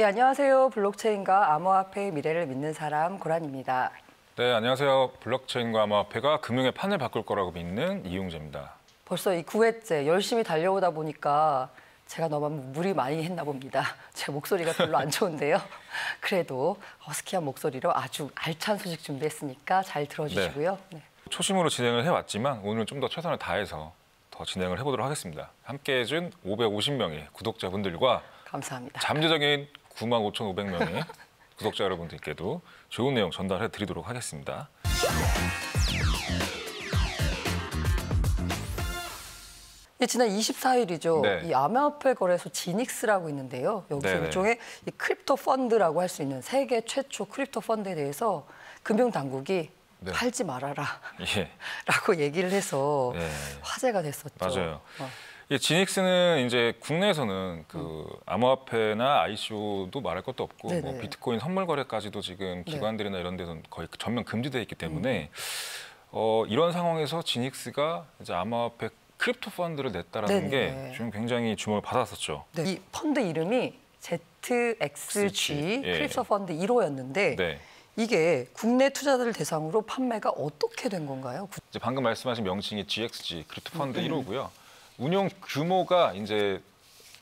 네, 안녕하세요. 블록체인과 암호화폐의 미래를 믿는 사람 고란입니다. 네, 안녕하세요. 블록체인과 암호화폐가 금융의 판을 바꿀 거라고 믿는 이용재입니다. 벌써 이 9회째 열심히 달려오다 보니까 제가 너무 무리 많이 했나 봅니다. 제 목소리가 별로 안 좋은데요. 그래도 허스키한 목소리로 아주 알찬 소식 준비했으니까 잘 들어주시고요. 네. 초심으로 진행을 해왔지만 오늘은 좀 더 최선을 다해서 더 진행을 해보도록 하겠습니다. 함께 해준 550명의 구독자분들과 감사합니다. 잠재적인 9만 5,500명의 구독자 여러분들께도 좋은 내용 전달해 드리도록 하겠습니다. 예, 지난 24일이죠. 네. 이 암호화폐 거래소 지닉스라고 있는데요. 여기서 네네. 일종의 이 크립토 펀드라고 할 수 있는 세계 최초 크립토 펀드에 대해서 금융 당국이 네. 팔지 말아라. 예, 라고 얘기를 해서 네. 화제가 됐었죠. 맞아요. 어. 이 지닉스는 이제 국내에서는 그 암호화폐나 ICO도 말할 것도 없고 네네. 뭐 비트코인 선물 거래까지도 지금 네. 기관들이나 이런 데서는 거의 전면 금지되어 있기 때문에 어, 이런 상황에서 지닉스가 이제 암호화폐 크립토 펀드를 냈다라는 네네. 게 지금 굉장히 주목을 받았었죠. 네. 이 펀드 이름이 ZXG 예. 크립토 펀드 1호였는데 네. 이게 국내 투자자들 대상으로 판매가 어떻게 된 건가요? 구- 이제 방금 말씀하신 명칭이 GXG 크립토 펀드 음. 1호고요. 운용 규모가 이제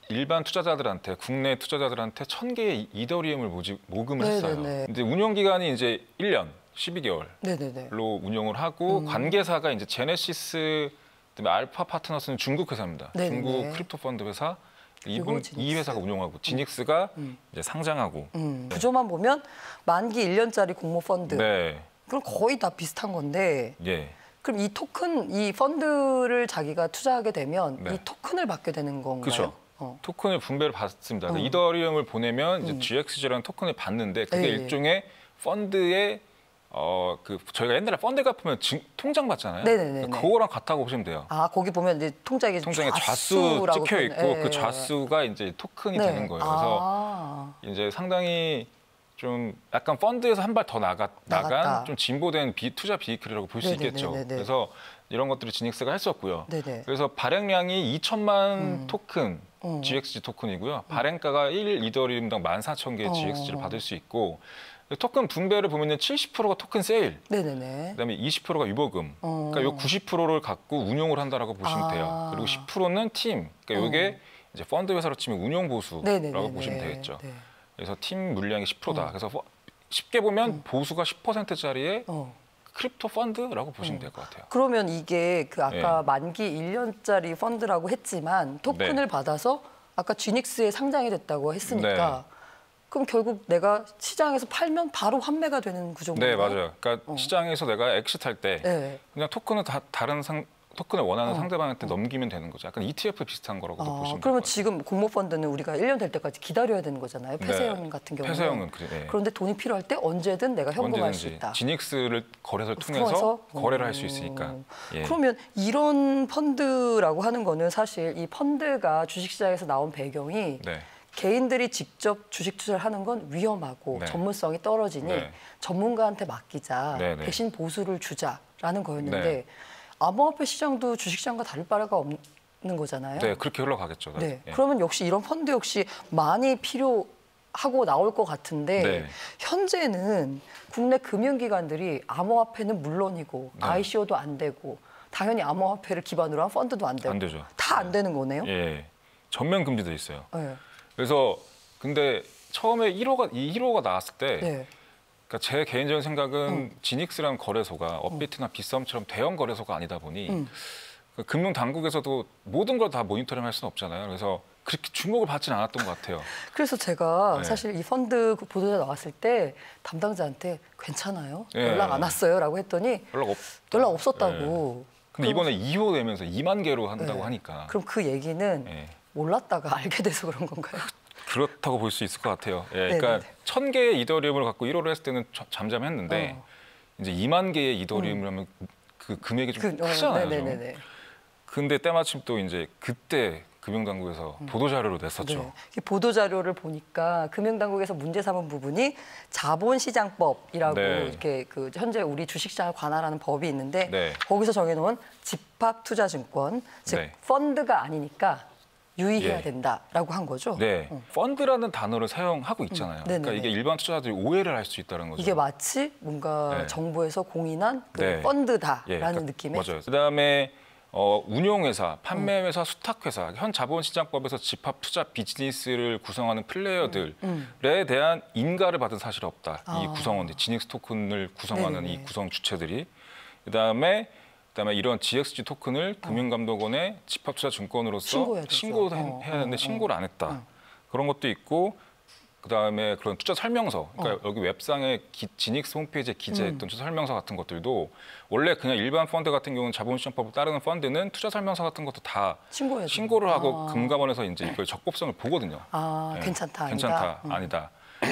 일반 투자자들한테 국내 투자자들한테 천 개의 이더리움을 모집, 모금을 했어요. 네네네. 근데 운용 기간이 이제 1년 12개월로 네네네. 운용을 하고 음. 관계사가 이제 제네시스 그다음에 알파 파트너스는 중국 회사입니다. 네네네. 중국 크립토 펀드 회사 이분 이. 회사가 운용하고 지닉스가 음. 이제 상장하고 음, 구조만 보면 만기 1년짜리 공모 펀드 네. 그럼 거의 다 비슷한 건데 예. 그럼 이 토큰 이 펀드를 자기가 투자하게 되면 네. 이 토큰을 받게 되는 건가요? 그쵸. 어. 토큰을 분배를 받습니다. 음. 이더리움을 보내면 이제 음. GXG라는 토큰을 받는데 그게 예, 예. 일종의 펀드의 어 그 저희가 옛날에 펀드 갚으면 증- 통장 받잖아요. 네네네네. 그거랑 같다고 보시면 돼요. 아 거기 보면 이제 통장에 통장에 좌수 찍혀 있고 예, 그 예. 좌수가 이제 토큰이 네. 되는 거예요. 그래서 아. 이제 상당히 좀 약간 펀드에서 한 발 더 나가 나갔다. 나간 좀 진보된 비, 투자 비이클이라고 볼 수. 있겠죠. 그래서 이런 것들을 지닉스가 했었고요. 네네. 그래서 발행량이 2천만 음. 토큰 음. GXG 토큰이고요. 발행가가 1 이더리움당 14,000개의 어. GXG를 받을 수 있고 토큰 분배를 보면은 70%가 토큰 세일, 네네네. 그다음에 20%가 유보금. 어. 그러니까 요 90%를 갖고 운용을 한다라고 보시면 아. 돼요. 그리고 10%는 팀. 그러니까 요게 이제 펀드 회사로 치면 운용 보수라고. 보시면 되겠죠. 네. 그래서 팀 물량이 10%다. 어. 그래서 뭐 쉽게 보면 보수가 10%짜리의 어. 크립토 펀드라고 보시면 될 것 같아요. 그러면 이게 그 아까 예. 만기 1년짜리 펀드라고 했지만 토큰을 네. 받아서 아까 쥐닉스에 상장이 됐다고 했으니까 네. 그럼 결국 내가 시장에서 팔면 바로 환매가 되는 구조인가요? 네, 맞아요. 그러니까 어. 시장에서 내가 엑시트할 때 네. 그냥 토큰을 다 다른 상 토큰을 원하는 어. 상대방한테 넘기면 되는 거죠. 약간 ETF 비슷한 거라고도 아, 보시면 그러면 지금 공모 펀드는 우리가 1년 될 때까지 기다려야 되는 거잖아요. 폐쇄형 네. 같은. 경우는. 폐쇄형은 그래. 예. 그런데 돈이 필요할 때 언제든 내가 현금할 수 언제든지 있다. 지닉스를 거래소를 통해서, 통해서? 거래를 할 음. 수 있으니까. 예. 그러면 이런 펀드라고 하는 거는 사실 이 펀드가 주식시장에서 나온 배경이 네. 개인들이 직접 주식 투자를 하는 건 위험하고 네. 전문성이 떨어지니 네. 전문가한테 맡기자 네, 네. 대신 보수를 주자라는 거였는데 네. 암호화폐 시장도 주식시장과 다를 바가 없는 거잖아요. 네, 그렇게 흘러가겠죠. 네. 예. 그러면 역시 이런 펀드 역시 많이 필요 하고 나올 것 같은데 네. 현재는 국내 금융기관들이 암호화폐는 물론이고 네. ICO도 안 되고 당연히 암호화폐를 기반으로 한 펀드도 안 되고 안 되죠. 다 안 되는 거네요. 예. 전면 금지돼 있어요. 네. 그래서 근데 처음에 1호가 이 1호가 나왔을 때 네. 그러니까 제 개인적인 생각은 음. 지닉스라는 거래소가 업비트나 비썸처럼 대형 거래소가 아니다 보니 음. 그 금융 당국에서도 모든 걸 다 모니터링 할 수는 없잖아요. 그래서 그렇게 주목을 받지는 않았던 것 같아요. 그래서 제가 네. 사실 이 펀드 그 보도자 나왔을 때 담당자한테 괜찮아요? 네. 연락 안 왔어요?라고 했더니 연락 없. 연락 없었다고. 근데 이번에 2호 내면서 2만 개로 한다고 네. 하니까 그럼 그 얘기는 예. 몰랐다가 알게 돼서 그런 건가요? 그렇다고 볼 수 있을 것 같아요. 예, 네네네. 그러니까 천 개의 이더리움을 갖고 1호를 했을 때는 저- 잠잠했는데 어. 이제 2만 개의 이더리움이라면 그 금액이 좀 그, 어, 크잖아요. 좀. 네네네네. 근데 때마침 또 이제 그때 금융당국에서 보도 자료로 냈었죠. 네. 이 보도 자료를 보니까 금융당국에서 문제 삼은 부분이 자본시장법이라고 네. 이렇게 그 현재 우리 주식시장을 관할하는 법이 있는데 네. 거기서 정해놓은 집합투자증권 즉 네. 펀드가 아니니까 유의해야 예. 된다라고 한 거죠. 네, 어. 펀드라는 단어를 사용하고 있잖아요. 음, 네네네. 그러니까 이게 일반 투자자들이 오해를 할 수 있다는 거죠. 이게 마치 뭔가 네. 정부에서 공인한 그 네. 펀드다라는 예, 그러니까 느낌의 맞아요. 그다음에 어, 운용회사, 판매회사, 수탁회사, 현 자본시장법에서 집합 투자 비즈니스를 구성하는 플레이어들에 음. 대한 인가를 받은 사실이 없다. 이 아. 구성원들, 지닉스 토큰을 구성하는 네네네. 이 구성 주체들이 그다음에 그다음에 이런 GXG 토큰을 금융감독원에 집합투자증권으로서 어. 신고해야 어, 되는데 어, 어. 신고를 안 했다. 어. 그런 것도 있고 그다음에 그런 투자 설명서, 그러니까 어. 여기 웹상에 기, 지닉스 홈페이지에 기재했던 음. 투자 설명서 같은 것들도 원래 그냥 일반 펀드 같은 경우는 자본시장법을 따르는 펀드는 투자 설명서 같은 것도 다 신고해야 신고를 하고 아. 금감원에서 이제 이걸 적법성을 보거든요. 아 예, 괜찮다 아니다. 괜찮다 음. 아니다.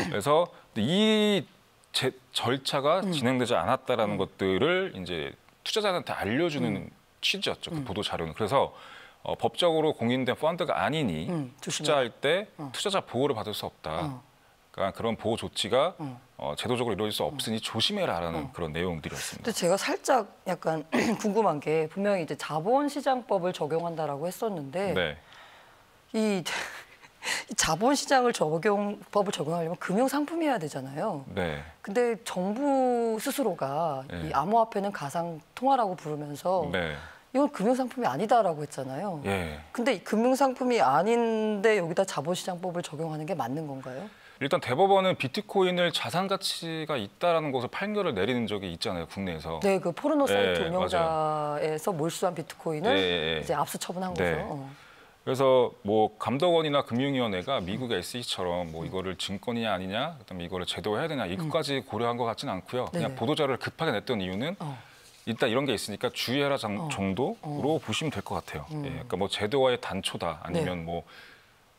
그래서 이 제, 절차가 음. 진행되지 않았다라는 것들을 이제 투자자한테 알려주는 음. 취지였죠. 그 보도 자료는. 그래서 어, 법적으로 공인된 펀드가 아니니 음. 투자할 때 어. 투자자 보호를 받을 수 없다. 어. 그러니까 그런 보호 조치가 어. 어, 제도적으로 이루어질 수 없으니 조심해라라는 어. 그런 내용들이었습니다. 근데 제가 살짝 약간 궁금한 게 분명히 이제 자본시장법을 적용한다라고 했었는데 네. 이, 이 자본시장을 적용 법을 적용하려면 금융상품이어야 되잖아요. 네. 근데 정부 스스로가 네. 이 암호화폐는 가상 통화라고 부르면서 네. 이건 금융상품이 아니다라고 했잖아요. 예. 근데 이 금융상품이 아닌데 여기다 자본시장법을 적용하는 게 맞는 건가요? 일단 대법원은 비트코인을 자산 가치가 있다라는 것을 판결을 내리는 적이 있잖아요, 국내에서. 네, 그 포르노 사이트 예, 운영자에서 몰수한 비트코인을 예, 예, 예. 이제 압수 처분한 네. 거죠. 어. 그래서 뭐 감독원이나 금융위원회가 미국 SEC처럼 뭐 이거를 증권이냐 아니냐, 그다음에 이거를 제도화해야 되냐 이것까지 고려한 것 같지는 않고요. 그냥 음. 네네. 보도자료를 급하게 냈던 이유는 어. 일단 이런 게 있으니까 주의해라 정, 어. 정도로 보시면 될 것 같아요. 음. 예, 그러니까 뭐 제도화의 단초다 아니면 네. 뭐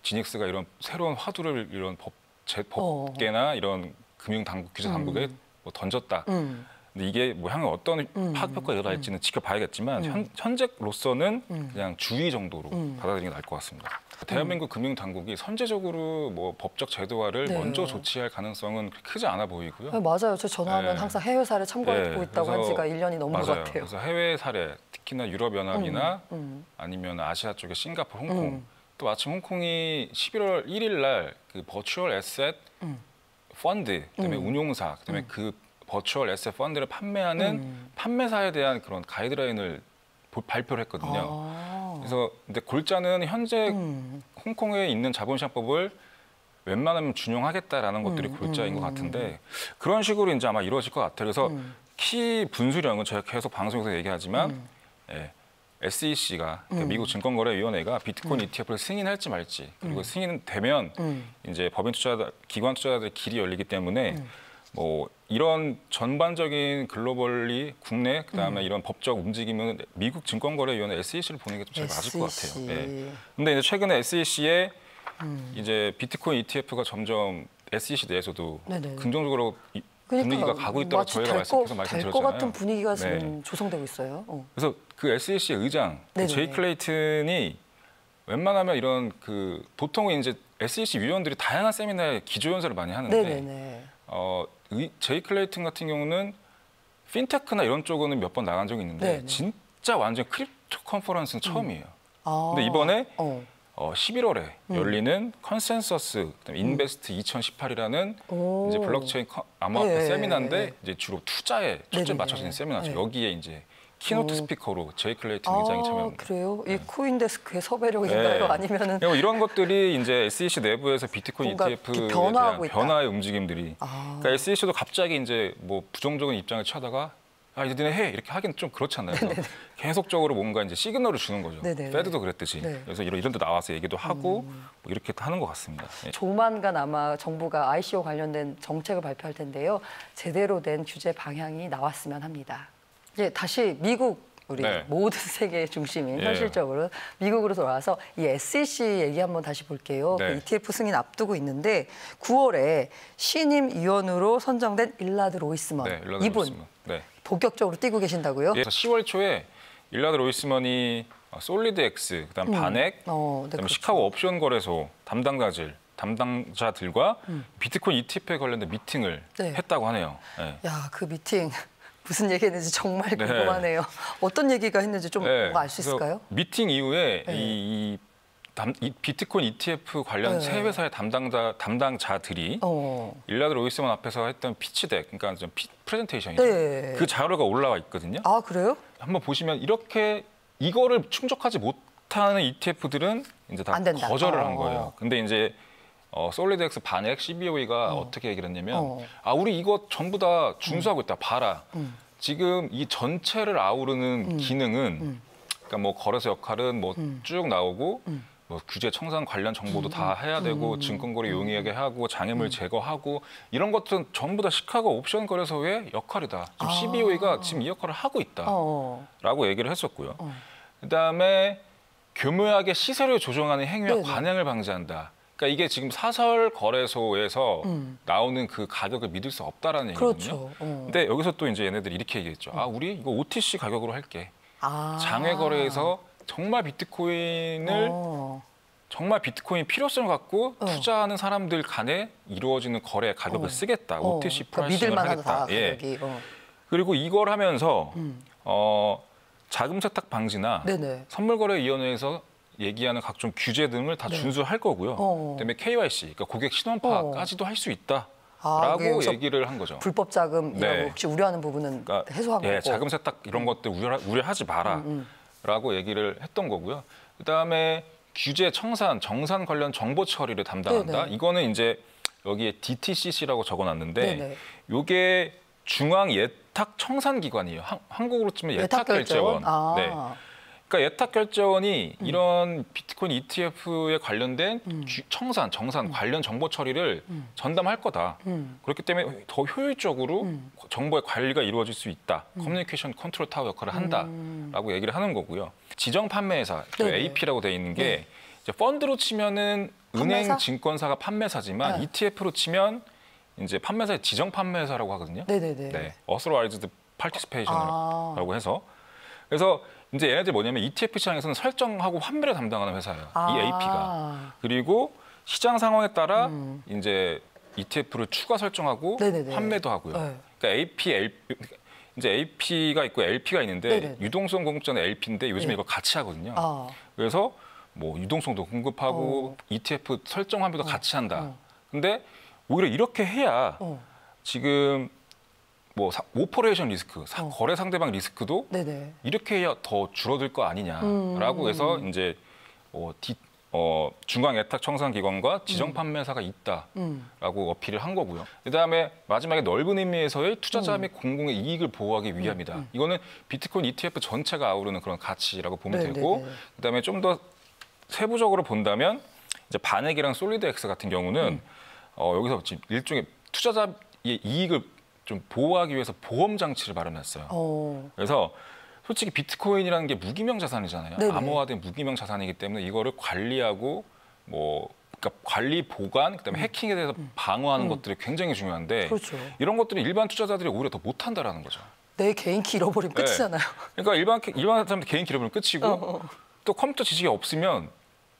지닉스가 이런 새로운 화두를 이런 법, 제, 어. 법계나 이런 금융 당국 규제 당국에 뭐 던졌다. 음. 근데 이게 뭐 향후 어떤 음. 파급 효과가 일어날지는 지켜봐야겠지만 음. 현, 현재로서는 음. 그냥 주의 정도로 음. 받아들이는 게 나을 것 같습니다. 대한민국 금융 당국이 선제적으로 뭐 법적 제도화를 네. 먼저 조치할 가능성은 크지 않아 보이고요. 네, 맞아요. 저 전화하면 네. 항상 해외 사례 참고하고 네, 있다고 한 지가 1년이 넘은 것 맞아요. 같아요. 그래서 해외 사례, 특히나 유럽 연합이나 음, 아니면 아시아 쪽의 싱가포르, 홍콩. 음. 또 마침 홍콩이 11월 1일 날 그 버추얼 에셋 음. 펀드, 그다음에 음. 운용사, 그다음에 그 버추얼 에셋 펀드를 판매하는 음. 판매사에 대한 그런 가이드라인을 보- 발표를 했거든요. 아. 그래서 근데 골자는 현재 음. 홍콩에 있는 자본시장법을 웬만하면 준용하겠다라는 것들이 음, 골자인 음, 것 같은데 그런 식으로 이제 아마 이루어질 것 같아요. 그래서 음. 키 분수령은 제가 계속 방송에서 얘기하지만 음. 예, SEC가 음. 미국 증권거래위원회가 비트코인 ETF를 승인할지 말지 그리고 승인되면 음. 이제 법인 투자자 기관 투자자들의 길이 열리기 때문에 음. 뭐 이런 전반적인 글로벌리 국내 그다음에 음. 이런 법적 움직임은 미국 증권거래위원회 SEC를 보는 게 좀 제일 맞을 것 SEC. 같아요. 예. 근데 이제 최근에 SEC에 음. 이제 비트코인 ETF가 점점 SEC 내에서도 네네. 긍정적으로 이- 그러니까 분위기가 가고 있다고 저희가 될 말씀, 거- 계속 될것 말씀드렸잖아요. 같은 분위기가 네. 지금 조성되고 있어요. 어. 그래서 그 SEC 의장 그. 제이 클레이튼이 웬만하면 이런 그 보통은 이제 SEC 위원들이 다양한 세미나에 기조 연설을 많이 하는데 네네네. 어, 의- 제이 클레이튼 같은 경우는 핀테크나 이런 쪽은 몇 번 나간 적이 있는데 네네. 진짜 완전 크립토 컨퍼런스는 처음이에요. 아. 근데 이번에 어. 어, 11월에 음. 열리는 컨센서스 인베스트 2018이라는 오. 이제 블록체인 커- 암호화폐 네, 세미나인데 네. 이제 주로 투자에 초점 있는 세미나죠. 네. 여기에 이제 키노트 오. 스피커로 제이 클레이튼 의장이 아, 참여합니다. 그래요? 이 코인데스크의 섭외력인가요? 네. 아니면은 그리고 이런 것들이 이제 SEC 내부에서 비트코인 ETF에 대한 있다. 변화의 움직임들이 아. 그러니까 SEC도 갑자기 이제 뭐 부정적인 입장을 취하다가 아 이제 니네 해 이렇게 하기는 좀 그렇잖아요. 계속적으로 뭔가 이제 시그널을 주는 거죠. 네네네. 페드도 그랬듯이. 네. 음. 그래서 이런 이런 데 나와서 얘기도 하고 뭐 이렇게 하는 것 같습니다. 예. 조만간 아마 정부가 ICO 관련된 정책을 발표할 텐데요. 제대로 된 규제 방향이 나왔으면 합니다. 예, 다시 미국 우리 네. 모든 세계 중심인 예. 현실적으로 미국으로 돌아와서 이 SEC 얘기 한번 다시 볼게요. 네. 그 ETF 승인 앞두고 있는데 9월에 신임 위원으로 선정된 일라드 로이스먼 네, 일라드 이분 로이스먼. 네. 본격적으로 뛰고 계신다고요? 그래서 10월 초에 일라드 로이스먼이 어, 솔리드 X, 그다음 반액, 어, 네, 그다음 그렇죠. 시카고 옵션 거래소 담당자들 담당자들과 음. 비트코인 ETF에 관련된 미팅을 네. 했다고 하네요. 네. 야, 그 미팅 무슨 얘기했는지 정말 네. 궁금하네요. 어떤 얘기가 했는지 좀 네, 알수 그래서 있을까요? 미팅 이후에 네. 이, 이 비트코인 ETF 관련 네. 세 회사의 담당자 담당자들이 어. 일라드 로이스먼 앞에서 했던 피치덱, 그러니까 좀 피, 프레젠테이션이죠. 네. 그 자료가 올라와 있거든요. 아 그래요? 한번 보시면 이렇게 이거를 충족하지 못하는 ETF들은 이제 다. 거절을 어. 한 거예요. 근데 이제 어, 솔리드엑스 반액 CBOE가 어. 떻게 얘기를 했냐면 어. 아 우리 이거 전부 다 준수하고 있다. 봐라. 음. 지금 이 전체를 아우르는 기능은 그러니까 뭐 거래소 역할은 뭐 음. 쭉 나오고 뭐 규제 청산 관련 정보도 다 해야 되고 음. 증권거래 용이하게 하고 장애물 제거하고 이런 것들은 전부 다 시카고 옵션 거래소의 역할이다. 지금 아. CBOE가 지금 이 역할을 하고 있다. 어. 라고 얘기를 했었고요. 어. 그다음에 교묘하게 시세를 조정하는 행위와 네네. 관행을 방지한다. 그러니까 이게 지금 사설 거래소에서 음. 나오는 그 가격을 믿을 수 없다라는 얘기거든요. 그렇죠. 어. 근데 여기서 또 이제 얘네들이 이렇게 얘기했죠. 아, 우리 이거 OTC 가격으로 할게. 아. 장외 거래에서 정말 비트코인을 어. 정말 비트코인 필요성을 갖고 어. 투자하는 사람들 간에 이루어지는 거래 가격을 어. 쓰겠다. 어. OTC 그러니까 프라이싱을 하겠다. 예. 가격이. 어. 그리고 이걸 하면서 음. 어, 자금 세탁 방지나 네네. 선물거래위원회에서 얘기하는 각종 규제 등을 다 네. 준수할 거고요. 어. 그다음에 KYC, 그러니까 고객 신원파까지도 할 수 있다라고 아, 그게 여기서 얘기를 한 거죠. 불법 자금 이런 네. 거 혹시 우려하는 부분은 그러니까 해소한 예. 자금 세탁 이런 것들 우려, 우려하지 마라라고 음, 얘기를 했던 거고요. 그다음에 규제 청산, 정산 관련 정보 처리를 담당한다. 네네. 이거는 이제 여기에 DTCC라고 적어놨는데 네네. 이게 중앙 예탁 청산 기관이에요. 한, 한국으로 치면 예탁 결제원. 아. 네. 그러니까 예탁 결제원이 이런 비트코인 ETF에 관련된 규- 청산, 정산 관련 정보 처리를 전담할 거다. 음. 그렇기 때문에 더 효율적으로 정보의 관리가 이루어질 수 있다. 커뮤니케이션 컨트롤 타워 역할을 한다라고 얘기를 하는 거고요. 지정 판매회사, 그. AP라고 돼 있는 게 네. 이제 펀드로 치면은 판매사? 은행, 증권사가 판매사지만 네. ETF로 치면 이제 판매사의 지정 판매사라고 하거든요. 네네네. 네, authorized participation이라고 아. 해서 그래서 이제 얘네들 뭐냐면 ETF 시장에서는 설정하고 환매를 담당하는 회사예요. 아. 이 AP가 그리고 시장 상황에 따라 음. 이제 ETF를 추가 설정하고 네네네. 환매도 하고요. 네. 그러니까 AP, L, 이제 AP가 있고 LP가 있는데 네네네. 유동성 공급자는 LP인데 요즘에 네. 이걸 같이 하거든요. 아. 그래서 뭐 유동성도 공급하고 ETF 설정 환매도 같이 한다. 어. 근데 오히려 이렇게 해야 어. 지금 뭐 사- 오퍼레이션 리스크, 사- 어. 거래 상대방 리스크도 네네. 이렇게 해야 더 줄어들 거 아니냐라고 음. 해서 이제 어, 디, 어, 중앙 예탁 청산 기관과 지정 판매사가 있다라고 음. 어필을 한 거고요. 그다음에 마지막에 넓은 의미에서의 투자자 음. 및 공공의 이익을 보호하기 위함이다. 이거는 비트코인 ETF 전체가 아우르는 그런 가치라고 보면 네, 되고. 그다음에 좀 더 세부적으로 본다면 이제 반액이랑 솔리드엑스 같은 경우는 음. 어, 여기서 지금 일종의 투자자의 이익을 좀 보호하기 위해서 보험 장치를 마련했어요. 어. 그래서 솔직히 비트코인이라는 게 무기명 자산이잖아요. 네네. 암호화된 무기명 자산이기 때문에 이거를 관리하고 뭐 그러니까 관리 보관 그다음에 해킹에 대해서 방어하는 것들이 굉장히 중요한데 음. 그렇죠. 이런 것들이 일반 투자자들이 오히려 더 못한다라는 거죠. 내 개인 키 잃어버리면 네. 끝이잖아요. 그러니까 일반 일반 사람들 개인 기록은 끝이고 어, 어. 또 컴퓨터 지식이 없으면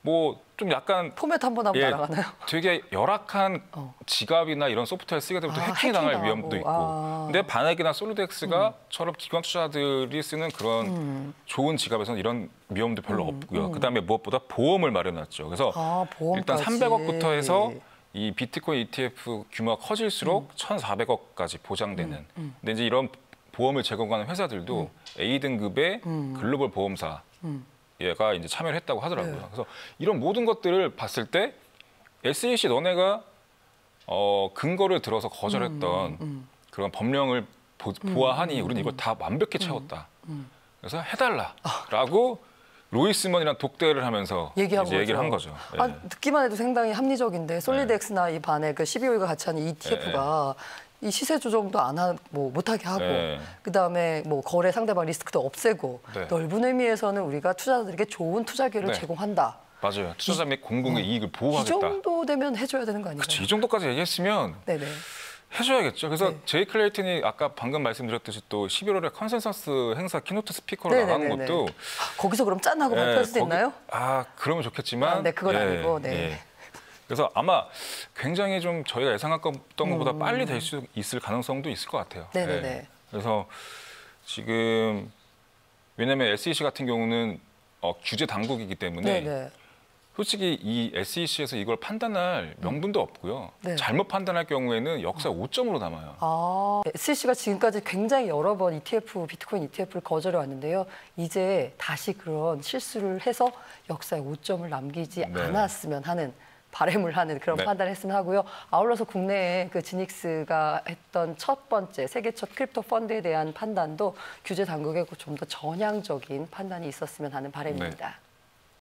뭐 좀 약간 포맷 한번 하면 예, 날아가나요? 되게 열악한 어. 지갑이나 이런 소프트웨어 쓰게 되면 또 아, 해킹 당할 위험도. 있고. 아. 근데 반액이나 솔리드엑스가 처럼 기관 투자들이 쓰는 그런 음. 좋은 지갑에서는 이런 위험도 별로 없고요. 그다음에 무엇보다 보험을 마련했죠. 그래서 아. 일단 300억부터 해서 이 비트코인 ETF 규모가 커질수록 1,400억까지 보장되는. 근데 이제 이런 보험을 제공하는 회사들도 A 등급의 글로벌 보험사 얘가 이제 참여를 했다고 하더라고요. 네. 그래서 이런 모든 것들을 봤을 때 SEC 너네가 어, 근거를 들어서 거절했던 그런 법령을 보, 보아하니 우리는 이걸 다 완벽히 채웠다. 그래서 해달라라고 로이스먼이랑 독대를 하면서 얘기한 이제 거죠. 얘기를 한 거죠. 예. 아, 듣기만 해도 상당히 합리적인데 솔리드엑스나 이 반에 그 12호가 같이 하는 ETF가 이 시세 조정도 안 하, 뭐 못하게 하고 네. 그다음에 뭐 거래 상대방 리스크도 없애고 네. 넓은 의미에서는 우리가 투자자들에게 좋은 투자 기회를 네. 제공한다. 맞아요. 투자자 및 공공의 이익을 이 보호하겠다. 정도 되면 해줘야 되는 거 아닌가요? 이 정도까지 얘기했으면 네네. 해줘야겠죠. 그래서 네. 제이 클레이튼이 아까 방금 말씀드렸듯이 또 11월에 컨센서스 행사 키노트 스피커로 나가는 네네네네. 것도 거기서 그럼 짠하고 예, 발표할 수도 거기- 있나요? 아 그러면 좋겠지만 아, 네, 그건 아니고, 네. 예. 그래서 아마 굉장히 좀 저희가 예상했던 것보다 음. 빨리 될 수 있을 가능성도 있을 것 같아요. 네네네. 예. 그래서 지금 왜냐하면 SEC 같은 경우는 어, 규제 당국이기 때문에 네네. 솔직히 이 SEC에서 이걸 판단할 명분도 없고요. 네. 잘못 판단할 경우에는 역사 5점으로 남아요. 아, SC가 지금까지 굉장히 여러 번 ETF, 비트코인 ETF를 거절해 왔는데요. 이제 다시 그런 실수를 해서 역사에 5점을 남기지 네. 않았으면 하는 바램을 하는 그런 네. 판단을 했으면 하고요. 아울러서 국내에 그 지닉스가 했던 첫 번째 세계 첫 크립토 펀드에 대한 판단도 규제 당국의 좀 더 전향적인 판단이 있었으면 하는 바람입니다.